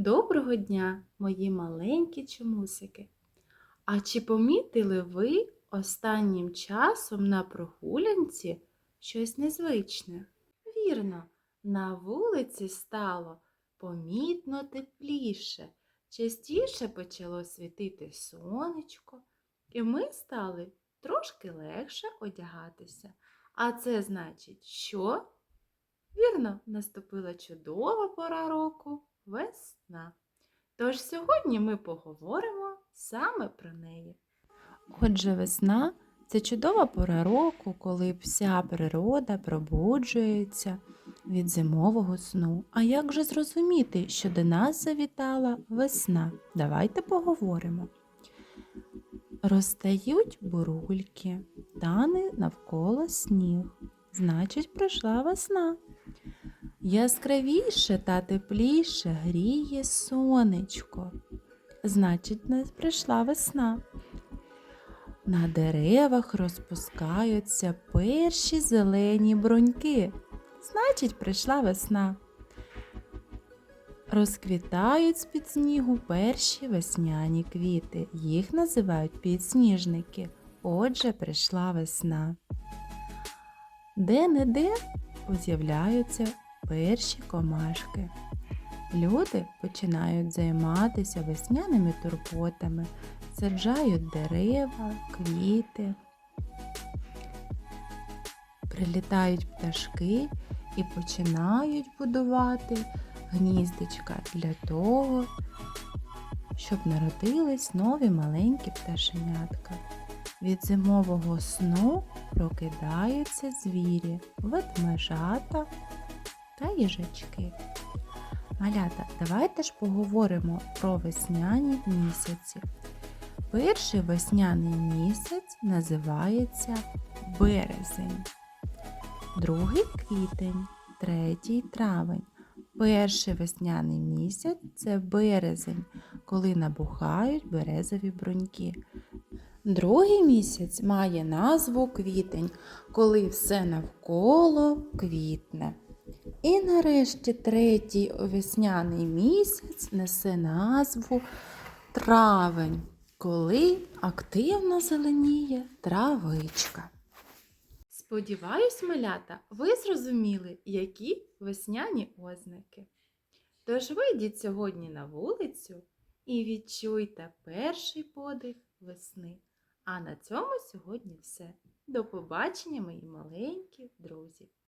Доброго дня, мої маленькі чомусики! А чи помітили ви останнім часом на прогулянці щось незвичне? Вірно, на вулиці стало помітно тепліше, частіше почало світити сонечко, і ми стали трошки легше одягатися. А це значить, що? Вірно, наступила чудова пора року весна. Тож сьогодні ми поговоримо саме про неї. Отже, весна це чудова пора року, коли вся природа пробуджується від зимового сну. А як же зрозуміти, що до нас завітала весна? Давайте поговоримо. Розтають бурульки, тане навколо сніг. Значить, прийшла весна. Яскравіше та тепліше гріє сонечко. Значить, не прийшла весна. На деревах розпускаються перші зелені броньки. Значить, прийшла весна. Розквітають з-під снігу перші весняні квіти. Їх називають підсніжники. Отже, прийшла весна. Де-не-де з'являються перші комашки. Люди починають займатися весняними турботами, саджають дерева, квіти. Прилітають пташки і починають будувати гніздечка для того, щоб народились нові маленькі пташенятка. Від зимового сну прокидаються звірі, ведмежата та їжачки. Малята, давайте ж поговоримо про весняні місяці. Перший весняний місяць називається березень, другий квітень, третій травень. Перший весняний місяць це березень, коли набухають березові бруньки. Другий місяць має назву квітень, коли все навколо квітне. І нарешті третій весняний місяць несе назву травень, коли активно зеленіє травичка. Сподіваюсь, малята, ви зрозуміли, які весняні ознаки. Тож вийдіть сьогодні на вулицю і відчуйте перший подих весни. А на цьому сьогодні все. До побачення, мої маленькі друзі!